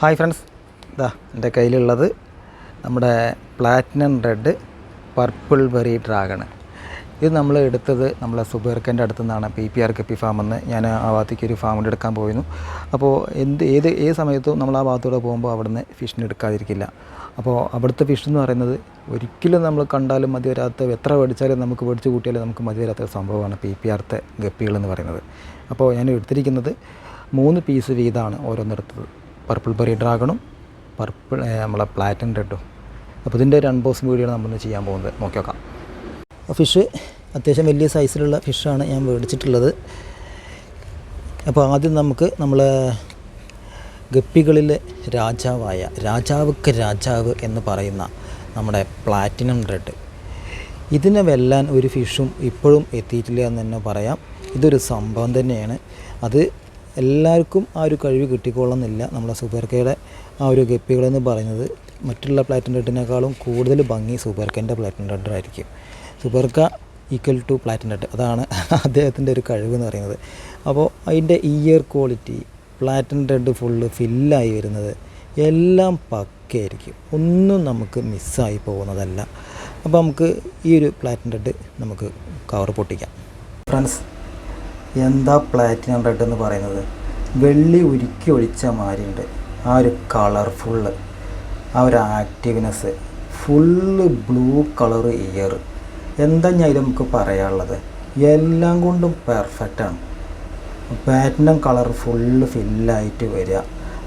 Hi friends. ഇതാ എന്റെ കയ്യിലുള്ളത് നമ്മുടെ platinum red purple berry dragon ഇത് നമ്മൾ എടുത്തത് നമ്മളെ സുബേർക്കന്റെ അടുത്തു നിന്നാണ് പി പി ആർ കപ്പി ഫാമിൽ നിന്ന്. ഞാൻ ആ ഭാഗത്തേക്ക് ഒരു ഫാമിൽ എടുക്കാൻ പോയിരുന്നു. അപ്പോൾ എന്ത് ഏത് ഏത് സമയത്തും നമ്മൾ ആ ഭാഗത്തൂടെ പോകുമ്പോൾ അവിടുന്ന് ഫിഷിന് എടുക്കാതിരിക്കില്ല. അപ്പോൾ അവിടുത്തെ ഫിഷ് എന്ന് പറയുന്നത് ഒരിക്കലും നമ്മൾ കണ്ടാലും മതി വരാത്ത എത്ര മേടിച്ചാലും നമുക്ക് മേടിച്ച് കൂട്ടിയാലും നമുക്ക് മതി വരാത്ത സംഭവമാണ് പി പി ആർത്തെ ഗപ്പികൾ എന്ന് പറയുന്നത്. അപ്പോൾ ഞാൻ എടുത്തിരിക്കുന്നത് മൂന്ന് പീസ് വീതമാണ് ഓരോന്നെടുത്തത്. പർപ്പിൾ ബെറി ഡ്രാഗണും പർപ്പിൾ നമ്മളെ പ്ലാറ്റിൻ റെഡും അപ്പോൾ ഇതിന്റെ ഒരു അൺബോക്സിംഗ് വീഡിയോ നമ്മൾ ചെയ്യാൻ പോകുന്നത്. നോക്കി നോക്കാം. ഫിഷ് അത്യാവശ്യം വലിയ സൈസിലുള്ള ഫിഷാണ് ഞാൻ മേടിച്ചിട്ടുള്ളത്. അപ്പോൾ ആദ്യം നമുക്ക് നമ്മൾ ഗപ്പികളിലെ രാജാവായ രാജാവുക്ക് രാജാവ് എന്ന് പറയുന്ന നമ്മുടെ പ്ലാറ്റിനം റെഡ് ഇതിനെ വെല്ലാൻ ഒരു ഫിഷും ഇപ്പോഴും എത്തിയിട്ടില്ല എന്ന് തന്നെ പറയാം. ഇതൊരു സംഭവം തന്നെയാണ്. അത് എല്ലാവർക്കും ആ ഒരു കഴിവ് കിട്ടിക്കൊള്ളുന്നില്ല നമ്മളെ സൂപ്പർക്കയുടെ ആ ഒരു ഗപ്പികളെന്ന് പറയുന്നത്. മറ്റുള്ള പ്ലാറ്റിൻ ഡെഡിനേക്കാളും കൂടുതൽ ഭംഗി സൂപ്പർക്കന്റെ പ്ലാറ്റിനം റെഡ് ആയിരിക്കും സൂപ്പർക്ക ഈക്വൽ ടു പ്ലാറ്റിൻ ഡെഡ് അതാണ് അദ്ദേഹത്തിന്റെ ഒരു കഴിവ് എന്ന് പറയുന്നത്. അപ്പോൾ അതിന്റെ ear quality platinum red full ഫില്ലായി വരുന്നത് എല്ലാം പക്കയായിരിക്കും. ഒന്നും നമുക്ക് മിസ്സായി പോകുന്നതല്ല. അപ്പോൾ നമുക്ക് ഈ ഒരു പ്ലാറ്റിൻ ഡെഡ് നമുക്ക് കവർ പൊട്ടിക്കാം. ഫ്രണ്ട്സ് എന്താ പ്ലാറ്റിനം റെഡ് എന്ന് പറയുന്നത്? വെള്ളി ഉരുക്കി ഒഴിച്ച മാതിരിയുണ്ട് ആ ഒരു കളർഫുള്ള് ആ ഒരു activeness full blue colour ear എന്താ ഞാൻ ഇതിൽ നമുക്ക് പറയാനുള്ളത്? എല്ലാം കൊണ്ടും പെർഫെക്റ്റാണ് പ്ലാറ്റിനം കളർ ഫുള്ള് ഫില്ലായിട്ട് വരിക.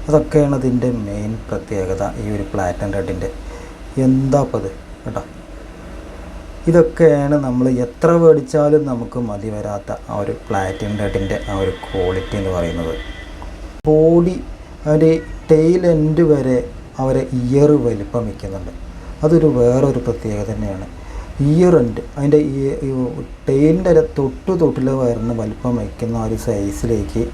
അതൊക്കെയാണ് ഇതിന്റെ മെയിൻ പ്രത്യേകത ഈ ഒരു പ്ലാറ്റിനം റെഡിന്റെ എന്താ അപ്പോൾ അത് കേട്ടോ. ഇതൊക്കെയാണ് നമ്മൾ എത്ര മേടിച്ചാലും നമുക്ക് മതി വരാത്ത ആ ഒരു പ്ലാറ്റിനം റെഡിന്റെ ആ ഒരു ക്വാളിറ്റി എന്ന് പറയുന്നത്. ബോഡി അതിന്റെ ടെയിൽ എൻഡ് വരെ അവരെ ഇയർ വലിപ്പം വയ്ക്കുന്നുണ്ട് അതൊരു വേറൊരു പ്രത്യേകത തന്നെയാണ്. ഇയർ എൻഡ് അതിന്റെ ടെയിലിന്റെ തൊട്ട് തൊട്ടിൽ വരുന്ന വലിപ്പം വയ്ക്കുന്ന ഒരു സൈസിലേക്ക്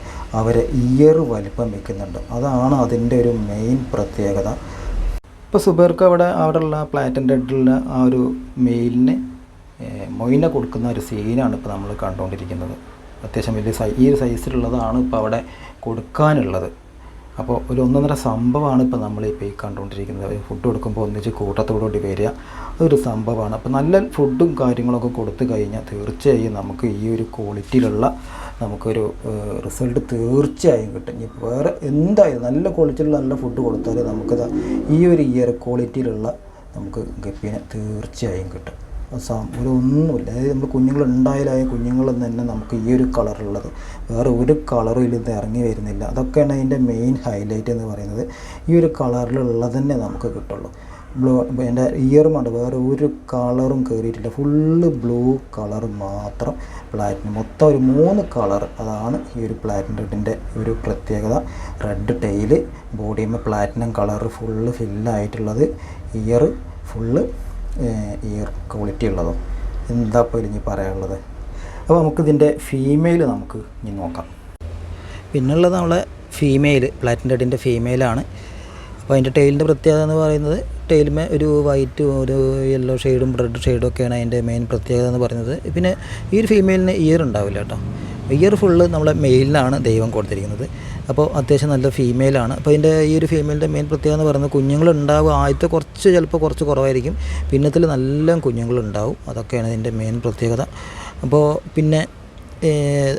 അവരെ ഇയർ വലിപ്പം വയ്ക്കുന്നുണ്ട് അതാണ് അതിന്റെ ഒരു മെയിൻ പ്രത്യേകത. ഇപ്പോൾ സുബേർക്ക് അവിടെ അവിടെയുള്ള പ്ലാറ്റിന്റെ ഹെഡിലുള്ള ആ ഒരു മെയിലിന് മൊയിനെ കൊടുക്കുന്ന ഒരു സീനാണ് ഇപ്പോൾ നമ്മൾ കണ്ടുകൊണ്ടിരിക്കുന്നത് അത്യാവശ്യം വലിയ സൈ ഈ ഒരു സൈസിലുള്ളതാണ് ഇപ്പോൾ അവിടെ കൊടുക്കാനുള്ളത്. അപ്പോൾ ഒരു ഒന്നൊന്നര സംഭവമാണ് ഇപ്പോൾ നമ്മളിപ്പോൾ ഈ കണ്ടുകൊണ്ടിരിക്കുന്നത് ഫുഡ് കൊടുക്കുമ്പോൾ ഒന്നിച്ച് കൂട്ടത്തോടുകൂടി വരിക. അതൊരു സംഭവമാണ് അപ്പോൾ നല്ല ഫുഡും കാര്യങ്ങളൊക്കെ കൊടുത്തു കഴിഞ്ഞാൽ തീർച്ചയായും നമുക്ക് ഈ ഒരു ക്വാളിറ്റിയിലുള്ള നമുക്കൊരു റിസൾട്ട് തീർച്ചയായും കിട്ടും. ഇനി വേറെ എന്തായാലും നല്ല ക്വാളിറ്റിയിലുള്ള നല്ല ഫുഡ് കൊടുത്താൽ നമുക്ക് ഈ ഒരു ഇയർ ക്വാളിറ്റിയിലുള്ള നമുക്ക് ഗപ്പീനെ തീർച്ചയായും കിട്ടും. ഒരു ഒന്നുമില്ല. അതായത് നമ്മൾ കുഞ്ഞുങ്ങൾ ഉണ്ടായാലായ കുഞ്ഞുങ്ങളിൽ തന്നെ നമുക്ക് ഈ ഒരു കളറുള്ളത് വേറെ ഒരു കളറും ഇതിൽ ഇറങ്ങി വരുന്നില്ല. അതൊക്കെയാണ് അതിന്റെ മെയിൻ ഹൈലൈറ്റ് എന്ന് പറയുന്നത്. ഈ ഒരു കളറിലുള്ളത് തന്നെ നമുക്ക് കിട്ടുള്ളൂ. ബ്ലൂ എന്റെ ഇയറുമുണ്ട് വേറെ ഒരു കളറും കയറിയിട്ടില്ല ഫുള്ള് ബ്ലൂ കളർ മാത്രം പ്ലാറ്റിനം മൊത്തം ഒരു മൂന്ന് കളർ അതാണ് ഈ ഒരു പ്ലാറ്റിനം റെഡിന്റെ ഒരു പ്രത്യേകത. റെഡ് ടെയിൽ ബോഡിയുമ്പോൾ പ്ലാറ്റിനം കളർ ഫുള്ള് ഫില്ലായിട്ടുള്ളത് ഇയർ ഫുള്ള് ഇയർ ക്വാളിറ്റി ഉള്ളതും. എന്താ ഇപ്പോൾ ഇനി പറയാനുള്ളത്? അപ്പോൾ നമുക്കിതിന്റെ ഫീമെയിൽ നമുക്ക് ഇനി നോക്കാം. പിന്നുള്ളത് നമ്മളെ ഫീമെയിൽ പ്ലാറ്റിൻ റെഡിന്റെ ഫീമെയിലാണ് അപ്പോൾ അതിന്റെ ടെയിലിന്റെ പ്രത്യേകത എന്ന് പറയുന്നത് ടെയിലുമേ ഒരു വൈറ്റ് ഒരു യെല്ലോ ഷെയ്ഡും റെഡ് ഷെയ്ഡും ഒക്കെയാണ് അതിന്റെ മെയിൻ പ്രത്യേകത എന്ന് പറയുന്നത്. പിന്നെ ഈ ഒരു ഫീമെയിലിന് ഇയർ ഉണ്ടാവില്ല കേട്ടോ. ഇയർ ഫുള്ള് നമ്മളെ മെയിലിനാണ് ദൈവം കൊടുത്തിരിക്കുന്നത്. അപ്പോൾ അത്യാവശ്യം നല്ല ഫീമെയിലാണ് അപ്പോൾ ഇതിന്റെ ഈ ഒരു ഫീമെയിലിന്റെ മെയിൻ പ്രത്യേകത എന്ന് പറയുന്നത് കുഞ്ഞുങ്ങളുണ്ടാവും ആദ്യത്തെ കുറച്ച് ചിലപ്പോൾ കുറച്ച് കുറവായിരിക്കും. പിന്നത്തിൽ നല്ല കുഞ്ഞുങ്ങളുണ്ടാവും അതൊക്കെയാണ് ഇതിന്റെ മെയിൻ പ്രത്യേകത. അപ്പോൾ പിന്നെ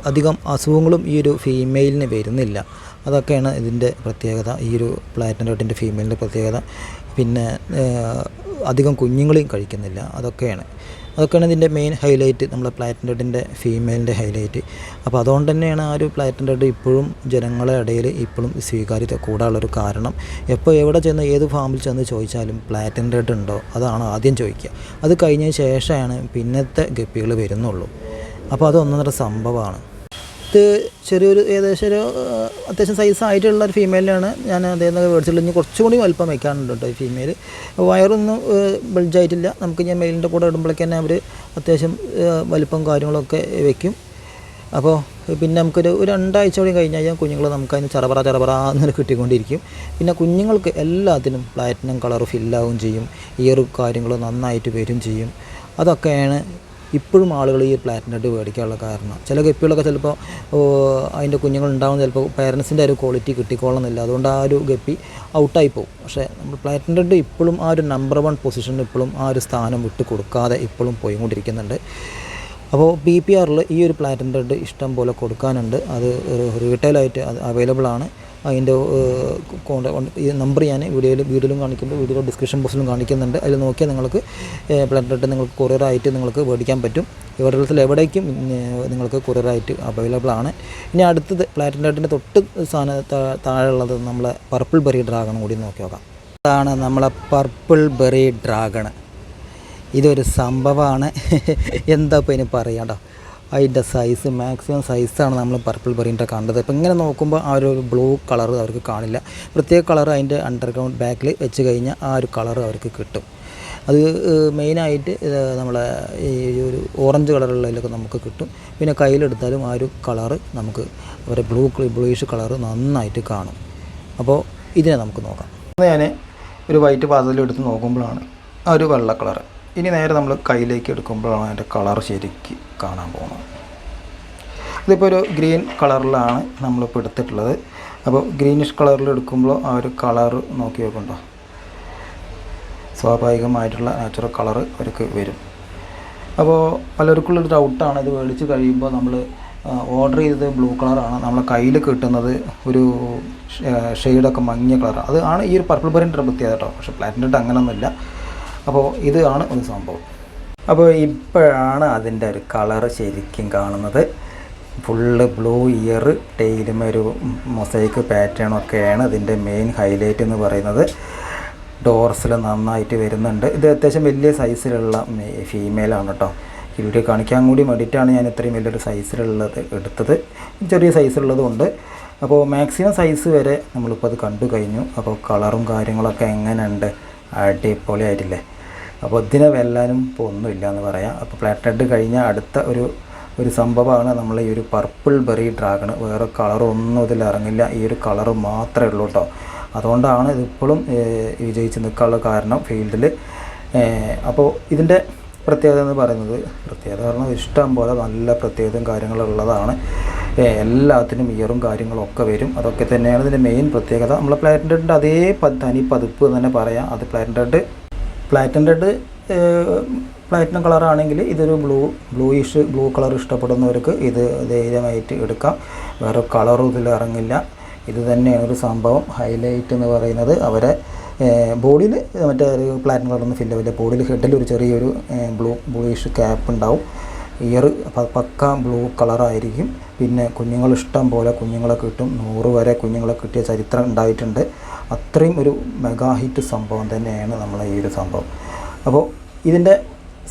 അധികം അസുഖങ്ങളും ഈ ഒരു ഫീമെയിലിന് വരുന്നില്ല. അതൊക്കെയാണ് ഇതിന്റെ പ്രത്യേകത. ഈ ഒരു പ്ലാറ്റിനം റെഡിന്റെ ഫീമെയിലിന്റെ പ്രത്യേകത. പിന്നെ അധികം കുഞ്ഞുങ്ങളെയും കഴിക്കുന്നില്ല. അതൊക്കെയാണ്. അതൊക്കെയാണ് ഇതിന്റെ മെയിൻ ഹൈലൈറ്റ് നമ്മളെ പ്ലാറ്റിനം റെഡിന്റെ ഫീമെയിലിന്റെ ഹൈലൈറ്റ് അപ്പോൾ അതുകൊണ്ട് തന്നെയാണ് ആ ഒരു പ്ലാറ്റിനം റെഡ് ഇപ്പോഴും ജനങ്ങളെ ഇടയിൽ ഇപ്പോഴും സ്വീകാര്യത കൂടാനുള്ളൊരു കാരണം. എപ്പോൾ എവിടെ ചെന്ന് ഏത് ഫാമിൽ ചെന്ന് ചോദിച്ചാലും പ്ലാറ്റിനം റെഡ് ഉണ്ടോ അതാണ് ആദ്യം ചോദിക്കുക. അത് കഴിഞ്ഞതിന് ശേഷമാണ് പിന്നത്തെ ഗപ്പികൾ വരുന്നുള്ളൂ. അപ്പോൾ അത് ഒന്നൊന്നര സംഭവമാണ്. ഇത് ചെറിയൊരു ഏകദേശം ഒരു അത്യാവശ്യം സൈസ് ആയിട്ടുള്ള ഒരു ഫീമെയിലാണ് ഞാൻ അദ്ദേഹം മേടിച്ചിട്ടുള്ളത് ഇനി കുറച്ചും കൂടി വലിപ്പം വയ്ക്കാനുണ്ട് കേട്ടോ ഈ ഫീമെയിൽ വയറൊന്നും ബൾജായിട്ടില്ല നമുക്ക് ഞാൻ മെയിലിന്റെ കൂടെ ഇടുമ്പോഴേക്ക് തന്നെ അവർ അത്യാവശ്യം വലിപ്പം കാര്യങ്ങളൊക്കെ വയ്ക്കും അപ്പോൾ പിന്നെ നമുക്കൊരു ഒരു രണ്ടാഴ്ച കൂടി കഴിഞ്ഞ് കഴിഞ്ഞാൽ കുഞ്ഞുങ്ങൾ നമുക്ക് അതിന് ചറപറ ചറപറ എന്നൊരു കിട്ടിക്കൊണ്ടിരിക്കും. പിന്നെ കുഞ്ഞുങ്ങൾക്ക് എല്ലാത്തിനും പ്ലാറ്റിനം കളർ ഫില്ലാവും ചെയ്യും. ഇയർ കാര്യങ്ങൾ നന്നായിട്ട് വരും ചെയ്യും. അതൊക്കെയാണ് ഇപ്പോഴും ആളുകൾ ഈ പ്ലാറ്റിനറ്റ് മേടിക്കാനുള്ള കാരണം. ചില ഗപ്പികളൊക്കെ ചിലപ്പോൾ അതിന്റെ കുഞ്ഞുങ്ങൾ ഉണ്ടാകുന്ന ചിലപ്പോൾ പേരൻസിന്റെ ഒരു ക്വാളിറ്റി കിട്ടിക്കോളുന്നില്ല. അതുകൊണ്ട് ആ ഒരു ഗപ്പി ഔട്ടായി പോകും പക്ഷേ നമ്മൾ പ്ലാറ്റിനറ്റ് ഇപ്പോഴും ആ ഒരു നമ്പർ വൺ പൊസിഷനിൽ ഇപ്പോഴും ആ ഒരു സ്ഥാനം വിട്ട് കൊടുക്കാതെ ഇപ്പോഴും പോയിക്കൊണ്ടിരിക്കുന്നുണ്ട്. അപ്പോൾ പി പി ആറിൽ ഈ ഒരു പ്ലാറ്റിന്റെ ഇഷ്ടം പോലെ കൊടുക്കാനുണ്ട്. അത് റീറ്റെയിലായിട്ട് അത് അവൈലബിൾ ആണ്. അതിന്റെ ഈ നമ്പർ ഞാൻ വീഡിയോയിൽ വീഡിയോയിലും കാണിക്കുമ്പോൾ വീഡിയോ ഡിസ്ക്രിപ്ഷൻ ബോക്സിലും കാണിക്കുന്നുണ്ട്. അതിൽ നോക്കിയാൽ നിങ്ങൾക്ക് ബ്ലഡ് റെഡ് നിങ്ങൾക്ക് കൊറിയറായിട്ട് നിങ്ങൾക്ക് മേടിക്കാൻ പറ്റും. കേരളത്തിൽ എവിടേക്കും നിങ്ങൾക്ക് കൊറിയറായിട്ട് അവൈലബിൾ ആണ്. ഇനി അടുത്തത് പ്ലാറ്റിന്റെ റെഡിന്റെ തൊട്ട് സാധന താഴെയുള്ളത് നമ്മളെ പർപ്പിൾ ബെറി ഡ്രാഗൺ കൂടി നോക്കി നോക്കാം. അതാണ് നമ്മളെ പർപ്പിൾ ബെറി ഡ്രാഗൺ ഇതൊരു സംഭവമാണ് എന്താ ഇപ്പോൾ ഇനി പറയാട്ടോ അതിന്റെ സൈസ് മാക്സിമം സൈസാണ് നമ്മൾ പർപ്പിൾ ബെറിന്റെ കണ്ടത്. അപ്പോൾ ഇങ്ങനെ നോക്കുമ്പോൾ ആ ഒരു ബ്ലൂ കളർ അവർക്ക് കാണില്ല. പ്രത്യേക കളർ അതിന്റെ അണ്ടർഗ്രൗണ്ട് ബാക്കിൽ വെച്ച് കഴിഞ്ഞാൽ ആ ഒരു കളർ അവർക്ക് കിട്ടും. അത് മെയിനായിട്ട് നമ്മളെ ഈ ഒരു ഓറഞ്ച് കളറുള്ളതിലൊക്കെ നമുക്ക് കിട്ടും. പിന്നെ കയ്യിലെടുത്താലും ആ ഒരു കളറ് നമുക്ക് അവരെ ബ്ലൂ ബ്ലൂയിഷ് കളർ നന്നായിട്ട് കാണും. അപ്പോൾ ഇതിനെ നമുക്ക് നോക്കാം. ഞാൻ ഒരു വൈറ്റ് പാത്രത്തിൽ നോക്കുമ്പോഴാണ് ആ ഒരു വെള്ള കളർ ഇനി നേരെ നമ്മൾ കയ്യിലേക്ക് എടുക്കുമ്പോഴാണ് അതിന്റെ കളർ ശരിക്ക് കാണാൻ പോകുന്നത്. ഇതിപ്പോൾ ഒരു ഗ്രീൻ കളറിലാണ് നമ്മളിപ്പോൾ എടുത്തിട്ടുള്ളത്. അപ്പോൾ ഗ്രീനിഷ് കളറിൽ എടുക്കുമ്പോൾ ആ ഒരു കളർ നോക്കി നോക്കണ്ടോ സ്വാഭാവികമായിട്ടുള്ള നാച്ചുറൽ കളർ അവർക്ക് വരും. അപ്പോൾ പലർക്കുള്ളൊരു ഡൗട്ടാണ് ഇത് മേടിച്ച് കഴിയുമ്പോൾ നമ്മൾ ഓർഡർ ചെയ്തത് ബ്ലൂ കളറാണ്. നമ്മളെ കയ്യിൽ കിട്ടുന്നത് ഒരു ഷെയ്ഡൊക്കെ മങ്ങിയ കളറാണ്. അത് ആണ് ഈ ഒരു പർപ്പിൾ ബറിന്റെ പ്രത്യേകത കേട്ടോ. പക്ഷേ പ്ലാറ്റിന്റെ അങ്ങനെയൊന്നുമില്ല അപ്പോൾ ഇതാണ് ഒരു സംഭവം. അപ്പോൾ ഇപ്പോഴാണ് അതിന്റെ ഒരു കളർ ശരിക്കും കാണുന്നത്. ഫുള്ള് ബ്ലൂ ഇയർ ടെയിലും ഒരു മൊസൈക്ക് പാറ്റേണൊക്കെയാണ് ഇതിന്റെ മെയിൻ ഹൈലൈറ്റ് എന്ന് പറയുന്നത്. ഡോർസിൽ നന്നായിട്ട് വരുന്നുണ്ട്. ഇത് അത്യാവശ്യം വലിയ സൈസിലുള്ള ഫീമെയിലാണ് കേട്ടോ. വീഡിയോ കാണിക്കാൻ കൂടി വേണ്ടിയിട്ടാണ് ഞാൻ ഇത്രയും വലിയൊരു സൈസിലുള്ളത് എടുത്തത്. ചെറിയ സൈസിലുള്ളതുകൊണ്ട് അപ്പോൾ മാക്സിമം സൈസ് വരെ നമ്മളിപ്പോൾ അത് കണ്ടു കഴിഞ്ഞു. അപ്പോൾ കളറും കാര്യങ്ങളൊക്കെ എങ്ങനെയുണ്ട്? അടിപൊളിയായിട്ടില്ലേ? അപ്പോൾ ഇതിനെ വെല്ലാനും ഇപ്പോൾ ഒന്നുമില്ല എന്ന് പറയാം. അപ്പോൾ പ്ലാറ്റഡ് കഴിഞ്ഞ അടുത്ത ഒരു ഒരു സംഭവമാണ് നമ്മൾ ഈ ഒരു പർപ്പിൾ ബെറി ഡ്രാഗൺ വേറെ കളറൊന്നും ഇതിൽ ഇറങ്ങില്ല. ഈ ഒരു കളർ മാത്രമേ ഉള്ളൂ കേട്ടോ അതുകൊണ്ടാണ് ഇതിപ്പോഴും വിജയിച്ച് നിൽക്കാനുള്ള കാരണം ഫീൽഡിൽ അപ്പോൾ ഇതിന്റെ പ്രത്യേകത എന്ന് പറയുന്നത് പ്രത്യേകത കാരണം ഇഷ്ടം പോലെ നല്ല പ്രത്യേകതയും കാര്യങ്ങളുള്ളതാണ് എല്ലാത്തിനും ഇയറും കാര്യങ്ങളും ഒക്കെ വരും. അതൊക്കെ തന്നെയാണ് ഇതിന്റെ മെയിൻ പ്രത്യേകത. നമ്മൾ പ്ലാറ്റിന്റെ അതേ തനി പതിപ്പ് തന്നെ പറയാം. അത് പ്ലാറ്റിന്റെ പ്ലാറ്റിനം റെഡ് പ്ലാറ്റിനം കളറാണെങ്കിൽ ഇതൊരു ബ്ലൂ ബ്ലൂയിഷ് ബ്ലൂ കളർ ഇഷ്ടപ്പെടുന്നവർക്ക് ഇത് ധൈര്യമായിട്ട് എടുക്കാം. വേറെ കളറും ഇതിൽ ഇറങ്ങില്ല. ഇത് തന്നെയാണ് ഒരു സംഭവം. ഹൈലൈറ്റ് എന്ന് പറയുന്നത് അവരെ ബോഡിയിൽ മറ്റേ ഒരു പ്ലാറ്റിനം കളറൊന്നും ഫില്ല് ആവില്ല. ബോഡിയിൽ ഹെഡിൽ ഒരു ചെറിയൊരു ബ്ലൂ ബ്ലൂയിഷ് ക്യാപ്പ് ഉണ്ടാവും. ഇയർ പക്ക ബ്ലൂ കളറായിരിക്കും പിന്നെ കുഞ്ഞുങ്ങൾ ഇഷ്ടം പോലെ കുഞ്ഞുങ്ങളെ കിട്ടും. നൂറ് വരെ കുഞ്ഞുങ്ങളെ കിട്ടിയ ചരിത്രം ഉണ്ടായിട്ടുണ്ട്. അത്രയും ഒരു മെഗാ ഹിറ്റ് സംഭവം തന്നെയാണ് നമ്മളെ ഈ ഒരു സംഭവം. അപ്പോൾ ഇതിന്റെ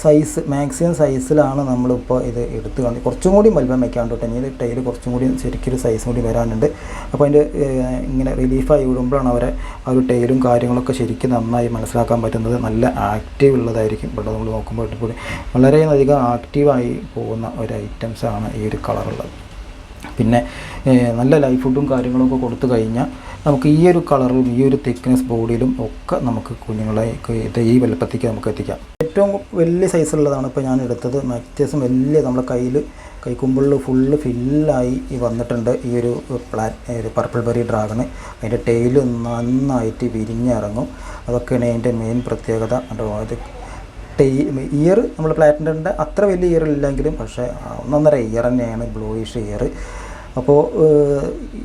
സൈസ് മാക്സിമം സൈസിലാണ് നമ്മളിപ്പോൾ ഇത് എടുത്ത് കാണുന്നത് കുറച്ചും കൂടി വലിപ്പം വെക്കാണ്ട് ഇനി ടൈൽ കുറച്ചും കൂടി ശരിക്കൊരു സൈസും കൂടി വരാനുണ്ട്. അപ്പോൾ അതിന്റെ ഇങ്ങനെ റിലീഫായി വിടുമ്പോഴാണ് അവരെ ആ ഒരു ടൈലും കാര്യങ്ങളൊക്കെ ശരിക്കും നന്നായി മനസ്സിലാക്കാൻ പറ്റുന്നത്. നല്ല ആക്റ്റീവ് ഉള്ളതായിരിക്കും. ഇവിടെ നമ്മൾ നോക്കുമ്പോൾ വളരെയധികം ആക്റ്റീവായി പോകുന്ന ഒരു ഐറ്റംസാണ് ഈ ഒരു കളറുള്ളത് പിന്നെ നല്ല ലൈഫ് ഫുഡും കാര്യങ്ങളൊക്കെ കൊടുത്തു കഴിഞ്ഞാൽ നമുക്ക് ഈ ഒരു കളറിലും ഈ ഒരു തിക്നെസ് ബോഡിയിലും ഒക്കെ നമുക്ക് കുഞ്ഞുങ്ങളെ ഈ വലുപ്പത്തേക്ക് നമുക്ക് എത്തിക്കാം. ഏറ്റവും വലിയ സൈസുള്ളതാണ് ഇപ്പോൾ ഞാൻ എടുത്തത്. അത്യാവശ്യം വലിയ നമ്മുടെ കയ്യിൽ കൈക്കുമ്പിളിൽ ഫുള്ള് ഫില്ലായി വന്നിട്ടുണ്ട് ഈ ഒരു പ്ലാ ഒരു പർപ്പിൾ ബെറി ഡ്രാഗണ് അതിന്റെ ടെയിൽ നന്നായിട്ട് വിരിഞ്ഞിറങ്ങും. അതൊക്കെയാണ് അതിന്റെ മെയിൻ പ്രത്യേകത. അത് ടേ ഇയർ നമ്മൾ പ്ലാറ്റിന്റെ അത്ര വലിയ ഇയർ ഇല്ലെങ്കിലും പക്ഷേ ഒന്നൊന്നര ഇയർ തന്നെയാണ് ബ്ലൂയിഷ് ഇയർ അപ്പോൾ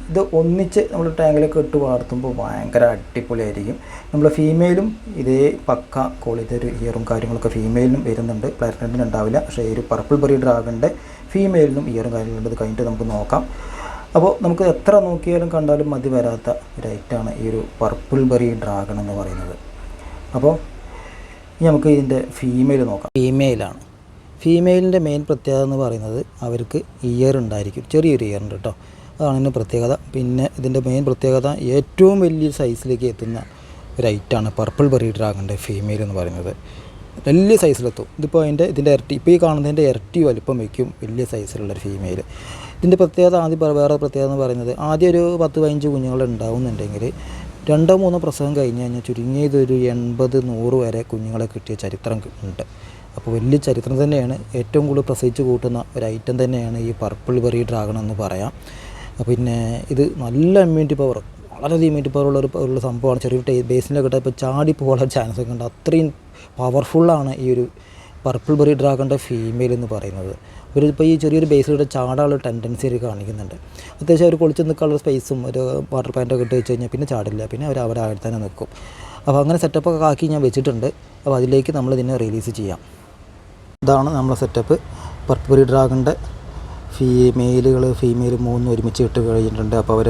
ഇത് ഒന്നിച്ച് നമ്മൾ ടാങ്കിലേക്ക് ഇട്ട് വളർത്തുമ്പോൾ ഭയങ്കര അടിപൊളിയായിരിക്കും. നമ്മൾ ഫീമെയിലും ഇതേ പക്ക ക്വാളിറ്റി ഒരു ഇയറും കാര്യങ്ങളൊക്കെ ഫീമെയിലിനും വരുന്നുണ്ട്. പ്ലാറ്റിനറ്റിന് ഉണ്ടാവില്ല. പക്ഷേ ഒരു പർപ്പിൾ ബെറി ഡ്രാഗണിന്റെ ഫീമെയിലിനും ഇയറും കാര്യങ്ങളുണ്ട് ഇത് കഴിഞ്ഞിട്ട് നമുക്ക് നോക്കാം. അപ്പോൾ നമുക്ക് എത്ര നോക്കിയാലും കണ്ടാലും മതി വരാത്ത ഒരു ഐറ്റാണ് ഈ ഒരു പർപ്പിൾ ബെറി ഡ്രാഗൺ എന്ന് പറയുന്നത്. അപ്പോൾ ഇനി നമുക്ക് ഇതിന്റെ ഫീമെയിൽ നോക്കാം. ഫീമെയിലാണ് ഫീമെയിലിന്റെ മെയിൻ പ്രത്യേകത എന്ന് പറയുന്നത് അവർക്ക് ഇയർ ഉണ്ടായിരിക്കും. ചെറിയൊരു ഇയർ ഉണ്ട് കേട്ടോ അതാണ് ഇതിന്റെ പ്രത്യേകത. പിന്നെ ഇതിന്റെ മെയിൻ പ്രത്യേകത ഏറ്റവും വലിയ സൈസിലേക്ക് എത്തുന്ന ഒരു ഐറ്റാണ് പർപ്പിൾ ബെറി ഡ്രാഗണിന്റെ ഫീമെയിൽ എന്ന് പറയുന്നത്. വലിയ സൈസിലെത്തും ഇതിപ്പോൾ അതിന്റെ ഇതിന്റെ ഇരട്ടി ഇപ്പോൾ ഈ കാണുന്നതിന്റെ ഇരട്ടി വലിപ്പം വയ്ക്കും വലിയ സൈസിലുള്ളൊരു ഫീമെയിൽ ഇതിന്റെ പ്രത്യേകത ആദ്യം വേറെ പ്രത്യേകത എന്ന് പറയുന്നത് ആദ്യം ഒരു പത്ത് പതിനഞ്ച് കുഞ്ഞുങ്ങൾ ഉണ്ടാവുന്നുണ്ടെങ്കിൽ രണ്ടോ മൂന്നോ പ്രസവം കഴിഞ്ഞ് കഴിഞ്ഞാൽ ചുരുങ്ങിയത് ഒരു എൺപത് നൂറ് വരെ കുഞ്ഞുങ്ങളെ കിട്ടിയ ചരിത്രം ഉണ്ട്. അപ്പോൾ വലിയ ചരിത്രം തന്നെയാണ്. ഏറ്റവും കൂടുതൽ പ്രസവിച്ച് കൂട്ടുന്ന ഒരു ഐറ്റം തന്നെയാണ് ഈ പർപ്പിൾ ബെറി ഡ്രാഗൺ എന്ന് പറയാം. പിന്നെ ഇത് നല്ല ഇമ്മ്യൂണിറ്റി പവർ വളരെയധികം ഇമ്മ്യൂണിറ്റി പവർ ഉള്ള ഒരു ഉള്ള സംഭവമാണ്. ചെറിയ ബേസിനെ ഇട്ടാൽ ഇപ്പോൾ ചാടി പോകാനുള്ള ചാൻസ് ഒക്കെ ഉണ്ട്. അത്രയും പവർഫുള്ളാണ് ഈ ഒരു പർപ്പിൾ ബെറി ഡ്രാഗണിന്റെ ഫീമെയിൽ എന്ന് പറയുന്നത്. ഒരു ഇപ്പോൾ ഈ ചെറിയൊരു ബേസിലൂടെ ചാടാനുള്ള ടെൻഡൻസി അവർ കാണിക്കുന്നുണ്ട്. അത്യാവശ്യം അവർ കുളിച്ച് നിൽക്കാനുള്ള സ്പേസും ഒരു വാട്ടർ പാന്റൊക്കെ ഇട്ട് വെച്ച് കഴിഞ്ഞാൽ പിന്നെ ചാടില്ല. പിന്നെ അവർ അവരെ തന്നെ നിൽക്കും അപ്പോൾ അങ്ങനെ സെറ്റപ്പൊക്കെ ആക്കി ഞാൻ വെച്ചിട്ടുണ്ട്. അപ്പോൾ അതിലേക്ക് നമ്മൾ ഇതിനെ റിലീസ് ചെയ്യാം. ഇതാണ് നമ്മളെ സെറ്റപ്പ് പർപ്പറി ഡ്രാഗണിന്റെ ഫീമെയിലുകൾ ഫീമെയിൽ മൂന്ന് ഒരുമിച്ച് ഇട്ട് കഴിഞ്ഞിട്ടുണ്ട്. അപ്പോൾ അവർ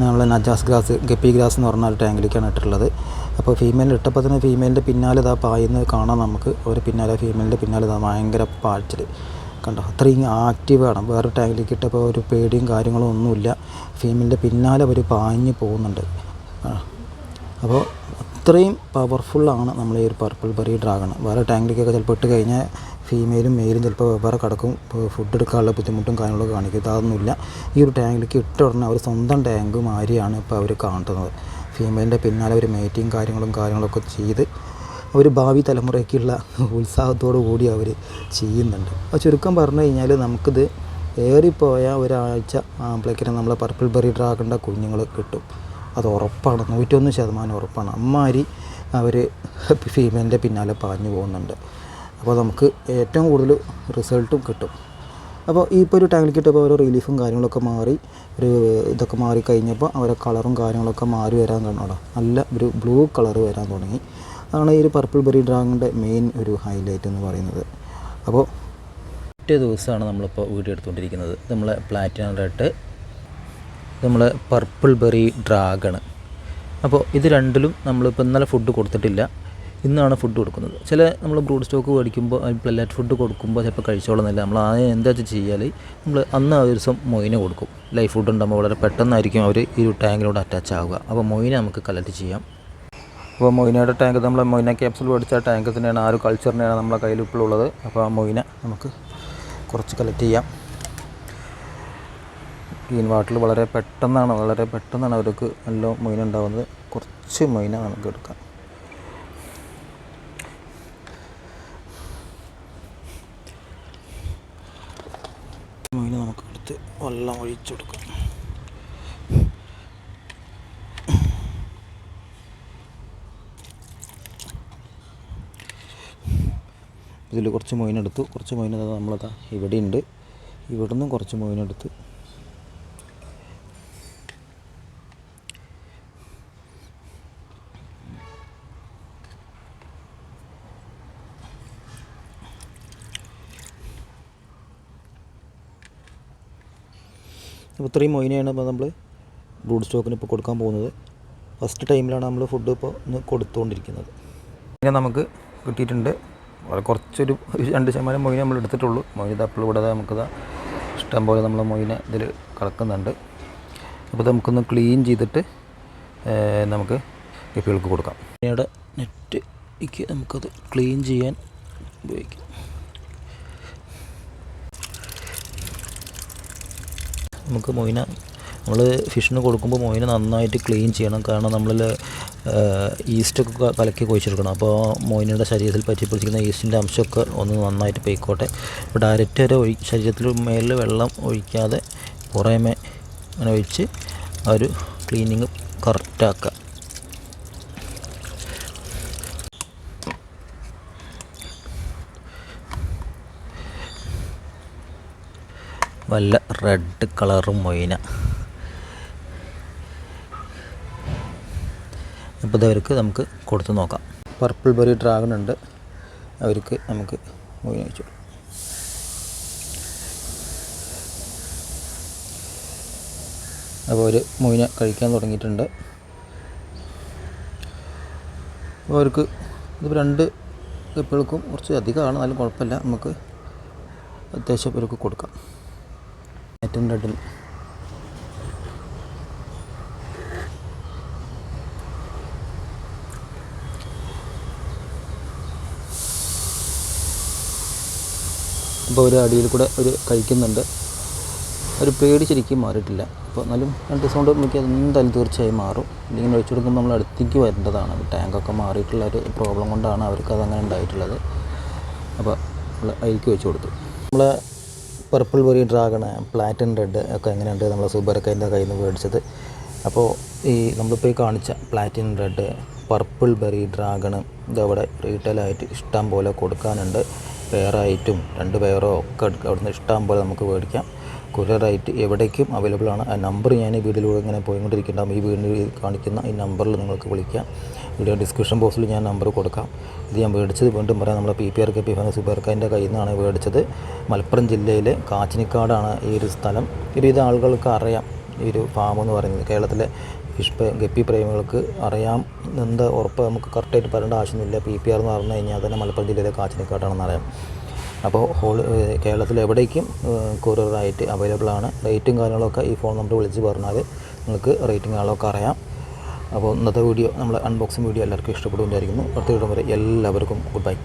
നമ്മൾ നജാസ് ഗ്രാസ് ഗപ്പി ഗ്രാസ് എന്ന് പറഞ്ഞ ഒരു ടാങ്കിലേക്കാണ് ഇട്ടിട്ടുള്ളത്. അപ്പോൾ ഫീമെയിൽ ഇട്ടപ്പോൾ തന്നെ ഫീമെയിലിന്റെ പിന്നാലെ ഇതാ പായുന്നത് കാണാം നമുക്ക്. ഒരു പിന്നാലെ ഫീമെയിലിന്റെ പിന്നാലെ ഇതാ ഭയങ്കര പാച്ചിൽ കണ്ടോ? അത്രയും ആക്റ്റീവാണ് വേറെ ടാങ്കിലേക്ക് ഇട്ടപ്പോൾ ഒരു പേടിയും കാര്യങ്ങളും ഒന്നുമില്ല. ഫീമിന്റെ പിന്നാലെ അവർ പാഞ്ഞ് പോകുന്നുണ്ട്. അപ്പോൾ അത്രയും പവർഫുള്ളാണ് നമ്മൾ ഈ ഒരു പർപ്പിൾ ബെറി ഡ്രാഗൺ വേറെ ടാങ്കിലേക്കൊക്കെ ചിലപ്പോൾ ഇട്ട് കഴിഞ്ഞാൽ ഫീമെയിലും മെയിലും ചിലപ്പോൾ വേറെ കിടക്കും. ഫുഡ് എടുക്കാനുള്ള ബുദ്ധിമുട്ടും കാര്യങ്ങളൊക്കെ കാണിക്കും. അതൊന്നുമില്ല ഈ ഒരു ടാങ്കിലേക്ക് ഇട്ട ഉടനെ അവർ സ്വന്തം ടാങ്ക് മാരിയാണ് ഇപ്പോൾ അവർ കാണുന്നത്. ഫീമെയിലിന്റെ പിന്നാലെ അവർ മേറ്റിങ് കാര്യങ്ങളും കാര്യങ്ങളൊക്കെ ചെയ്ത് അവർ ഭാവി തലമുറയ്ക്കുള്ള ഉത്സാഹത്തോടു കൂടി അവർ ചെയ്യുന്നുണ്ട്. അപ്പോൾ ചുരുക്കം പറഞ്ഞു കഴിഞ്ഞാൽ നമുക്കിത് ഏറിപ്പോയ ഒരാഴ്ച ആകുമ്പോഴേക്കിനും നമ്മളെ പർപ്പിൾ ബെറി ഡ്രാഗണിന്റെ കുഞ്ഞുങ്ങൾ കിട്ടും. അത് ഉറപ്പാണ് നൂറ്റൊന്ന് ശതമാനം ഉറപ്പാണ്. അമ്മാരി അവർ ഫീമെയിലിന്റെ പിന്നാലെ പാഞ്ഞു പോകുന്നുണ്ട്. അപ്പോൾ നമുക്ക് ഏറ്റവും കൂടുതൽ റിസൾട്ടും കിട്ടും. അപ്പോൾ ഈ ഇപ്പോൾ ഒരു ടാങ്കിൽ കിട്ടിയപ്പോൾ ഓരോ റിലീഫും കാര്യങ്ങളൊക്കെ മാറി ഒരു ഇതൊക്കെ മാറി കഴിഞ്ഞപ്പോൾ അവരെ കളറും കാര്യങ്ങളൊക്കെ മാറി വരാൻ തുടങ്ങി. നല്ല ഒരു ബ്ലൂ കളർ വരാൻ തുടങ്ങി. അതാണ് ഈ ഒരു പർപ്പിൾ ബെറി ഡ്രാഗണിന്റെ മെയിൻ ഒരു ഹൈലൈറ്റ് എന്ന് പറയുന്നത്. അപ്പോൾ ഒറ്റ ദിവസമാണ് നമ്മളിപ്പോൾ വീഡിയോ എടുത്തുകൊണ്ടിരിക്കുന്നത്. നമ്മൾ പ്ലാറ്റിനം റെഡ് നമ്മളെ പർപ്പിൾ ബെറി ഡ്രാഗൺ അപ്പോൾ ഇത് രണ്ടിലും നമ്മളിപ്പോൾ ഇന്നലെ ഫുഡ് കൊടുത്തിട്ടില്ല. ഇന്നാണ് ഫുഡ് കൊടുക്കുന്നത്. ചില നമ്മൾ ബ്രൂഡ് സ്റ്റോക്ക് മേടിക്കുമ്പോൾ പ്ലറ്റ് ഫുഡ് കൊടുക്കുമ്പോൾ ചിലപ്പോൾ കഴിച്ചോളുന്നില്ല. നമ്മൾ ആദ്യം എന്താ വെച്ചാൽ ചെയ്യാൽ നമ്മൾ അന്ന് ആ ദിവസം മൊയിനെ കൊടുക്കും. ലൈഫ് ഫുഡ് ഉണ്ടാകുമ്പോൾ വളരെ പെട്ടെന്നായിരിക്കും അവർ ഈ ഒരു ടാങ്കിനോട് അറ്റാച്ച് ആവുക. അപ്പോൾ മൊയിനെ നമുക്ക് കളക്ട് ചെയ്യാം. അപ്പോൾ മൊയിനയുടെ ടാങ്ക് നമ്മൾ മൊയിന ക്യാപ്സിൽ പഠിച്ച ടാങ്ക് തന്നെയാണ് ആ ഒരു കൾച്ചറിനെയാണ് നമ്മളെ കയ്യിൽ ഇപ്പോൾ ഉള്ളത്. അപ്പോൾ ആ മൊയിന നമുക്ക് കുറച്ച് കളക്ട് ചെയ്യാം. ഗ്രീൻ വാട്ടറിൽ വളരെ പെട്ടെന്നാണ് വളരെ പെട്ടെന്നാണ് അവർക്ക് നല്ല മൊയിന ഉണ്ടാകുന്നത് കുറച്ച് മൊയിന നമുക്ക് എടുക്കാം. മൊയിന നമുക്ക് എടുത്ത് വെള്ളം ഒഴിച്ചു കൊടുക്കാം. ഇതിൽ കുറച്ച് മൊയിനെടുത്തു കുറച്ച് മൊയിൻ നമ്മളതാ ഇവിടെ ഉണ്ട് ഇവിടെ നിന്നും കുറച്ച് മൊയിനെടുത്ത് അപ്പോൾ ഇത്രയും മൊയിനെയാണ് ഇപ്പോൾ നമ്മൾ ബ്രൂഡ് സ്റ്റോക്കിന് ഇപ്പോൾ കൊടുക്കാൻ പോകുന്നത്. ഫസ്റ്റ് ടൈമിലാണ് നമ്മൾ ഫുഡ് ഇപ്പോൾ കൊടുത്തുകൊണ്ടിരിക്കുന്നത് പിന്നെ നമുക്ക് കിട്ടിയിട്ടുണ്ട് വളരെ കുറച്ചൊരു രണ്ട് ശതമാനം മൊയിനെ നമ്മൾ എടുത്തിട്ടുള്ളൂ. മൊയിൻ അപ്പോൾ ഇവിടെ നമുക്കത് ഇഷ്ടം പോലെ നമ്മൾ മൊയിനെ ഇതിൽ കളക്കുന്നുണ്ട് അപ്പോൾ ഇത് നമുക്കൊന്ന് ക്ലീൻ ചെയ്തിട്ട് നമുക്ക് കുപ്പികൾക്ക് കൊടുക്കാം. മൊയിനയുടെ നെറ്റ് ഇക്ക് നമുക്കത് ക്ലീൻ ചെയ്യാൻ ഉപയോഗിക്കാം. നമുക്ക് മൊയിന നമ്മൾ ഫിഷിന് കൊടുക്കുമ്പോൾ മൊയിന നന്നായിട്ട് ക്ലീൻ ചെയ്യണം. കാരണം നമ്മളിൽ ഈസ്റ്റൊക്കെ കലക്കി കുഴിച്ചെടുക്കണം. അപ്പോൾ മൊയിനയുടെ ശരീരത്തിൽ പറ്റിപ്പിടിച്ചിരിക്കുന്ന ഈസ്റ്റിന്റെ അംശമൊക്കെ ഒന്ന് നന്നായിട്ട് പോയിക്കോട്ടെ. ഇപ്പോൾ ഡയറക്റ്റ് വരെ ഒഴി ശരീരത്തിൽ മേലിൽ വെള്ളം ഒഴിക്കാതെ പുറമേ അങ്ങനെ ഒഴിച്ച് ആ ഒരു ക്ലീനിങ് കറക്റ്റാക്കുക വല്ല റെഡ് കളറും മൊയിന അപ്പോൾ ഇതവർക്ക് നമുക്ക് കൊടുത്ത് നോക്കാം. പർപ്പിൾ ബെറി ഡ്രാഗൺ ഉണ്ട്. അവർക്ക് നമുക്ക് ഉപയോഗിച്ചു. അപ്പോൾ ഒരു മുയിന കഴിക്കാൻ തുടങ്ങിയിട്ടുണ്ട്. അപ്പോൾ അവർക്ക് ഇതിപ്പോൾ രണ്ട് കപ്പുകൾക്കും കുറച്ച് അധികമാണ്. എന്നാലും കുഴപ്പമില്ല. നമുക്ക് അത്യാവശ്യം ഇവർക്ക് കൊടുക്കാം. ഏറ്റവും റെഡിൽ അപ്പോൾ ഒരു അടിയിൽ കൂടെ ഒരു കഴിക്കുന്നുണ്ട്. ഒരു പേടി ശരിക്കും മാറിയിട്ടില്ല. അപ്പോൾ എന്നാലും രണ്ട് ദിവസം കൊണ്ട് മിക്ക എന്തായാലും തീർച്ചയായും മാറും. ഇല്ലെങ്കിൽ ഒഴിച്ചു കൊടുക്കുമ്പോൾ നമ്മൾ അടുത്തേക്ക് വരേണ്ടതാണ്. ടാങ്കൊക്കെ മാറിയിട്ടുള്ള ഒരു പ്രോബ്ലം കൊണ്ടാണ് അവർക്ക് അതങ്ങനെ ഉണ്ടായിട്ടുള്ളത്. അപ്പോൾ നമ്മൾ അതിലേക്ക് വെച്ച് കൊടുത്തു. നമ്മൾ purple berry dragon platinum red ഒക്കെ എങ്ങനെയുണ്ട്? നമ്മൾ സൂപ്പർക്കൈന്റെ കയ്യിൽ നിന്ന് മേടിച്ചത്. അപ്പോൾ ഈ നമ്മളിപ്പോൾ ഈ കാണിച്ച പ്ലാറ്റിൻ റെഡ് പർപ്പിൾ ബെറി ഡ്രാഗൺ ഇതവിടെ റീറ്റെയിലായിട്ട് ഇഷ്ടം പോലെ കൊടുക്കാനുണ്ട്. പെയറായിട്ടും രണ്ട് പെയറോ ഒക്കെ അവിടുന്ന് ഇഷ്ടം പോലെ നമുക്ക് മേടിക്കാം. കൊറിയറായിട്ട് എവിടേക്കും അവൈലബിൾ ആണ്. ആ നമ്പർ ഞാൻ ഈ വീഡിയോയിലൂടെ ഇങ്ങനെ പോയിക്കൊണ്ടിരിക്കുന്നുണ്ടാകും ഈ വീടിന് കാണിക്കുന്ന ഈ നമ്പറിൽ നിങ്ങൾക്ക് വിളിക്കാം. വീഡിയോ ഡിസ്ക്രിപ്ഷൻ ബോക്സിൽ ഞാൻ നമ്പർ കൊടുക്കാം. ഇത് ഞാൻ മേടിച്ചത് വീണ്ടും പറയാം. നമ്മുടെ P P R K P fan സൂപ്പർക്കാന്റെ കയ്യിൽ നിന്നാണ് മേടിച്ചത്. മലപ്പുറം ജില്ലയിലെ കാച്ചിനിക്കാടാണ് ഈ ഒരു സ്ഥലം. ഒരുവിധ ആളുകൾക്ക് അറിയാം. ഈ ഒരു ഫാം എന്ന് പറയുന്നത് കേരളത്തിലെ ഫിഷ് ഗപ്പി പ്രേമികൾക്ക് അറിയാം. എന്താ ഉറപ്പ് നമുക്ക് കറക്റ്റായിട്ട് പറയേണ്ട ആവശ്യമൊന്നുമില്ല. പി പി ആർ എന്ന് പറഞ്ഞു കഴിഞ്ഞാൽ തന്നെ മലപ്പുറം ജില്ലയിലെ കാച്ചിനെക്കാട്ടാണെന്ന് അറിയാം. അപ്പോൾ ഹോൾ കേരളത്തിൽ എവിടേക്കും കൊറിയറായിട്ട് അവൈലബിൾ ആണ്. റേറ്റും കാര്യങ്ങളൊക്കെ ഈ ഫോൺ നമ്പർ വിളിച്ച് പറഞ്ഞാൽ നിങ്ങൾക്ക് റേറ്റും കാര്യങ്ങളൊക്കെ അറിയാം. അപ്പോൾ ഇന്നത്തെ വീഡിയോ നമ്മൾ അൺബോക്സിങ് വീഡിയോ എല്ലാവർക്കും ഇഷ്ടപ്പെടും വിചാരിക്കുന്നു. അടുത്ത വീഡിയോ വരെ എല്ലാവർക്കും ഗുഡ് ബൈ